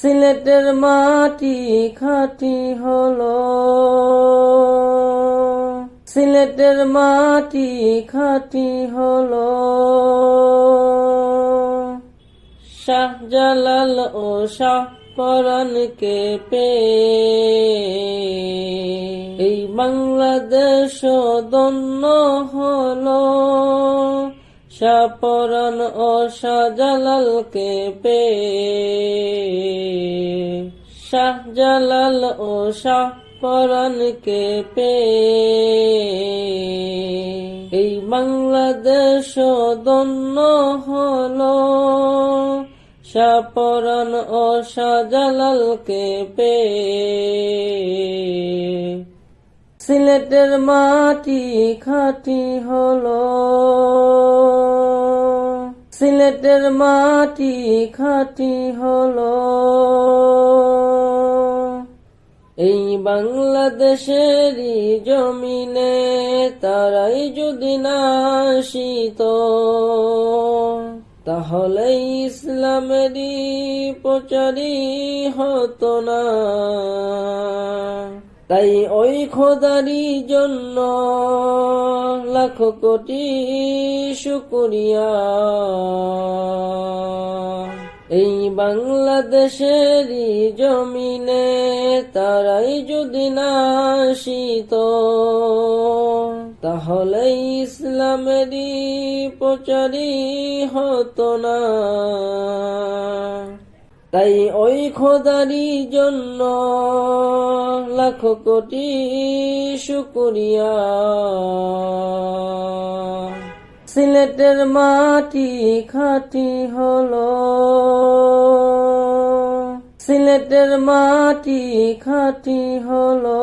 সিলেটের মাটি খাটি হলো। সিলেটের মাটি খাটি হলো। শাহজালাল ও শাহ পরাণকে পে এই বাংলাদেশ দন্য হলো। শাহপরাণ ও শাহজালালকে পে। শাহজালাল ও শাহ পরাণকে পে। এই বাংলাদেশ দন্য হলো শাহপরাণ ও শাহজালালকে পে। সিলেটের মাটি খাটি হলো। সিলেটের মাটি খাটি হলো। এই বাংলাদেশেরই জমিনে তারাই যদি না আসিত, তাহলে ইসলামেরই প্রচারই হতো না। তাই ওই খোদারি জন্য লাখ কোটি শুকুরিয়া। এই বাংলাদেশেরই জমিনে তারাই যদি না আসিত, তাহলে ইসলামেরই প্রচারই হতো না। তাই ওই খোদারি জন্য লাখ কোটি শুকুরিয়া। সিলেটের মাটি খাটি হলো। সিলেটের মাটি খাটি হলো।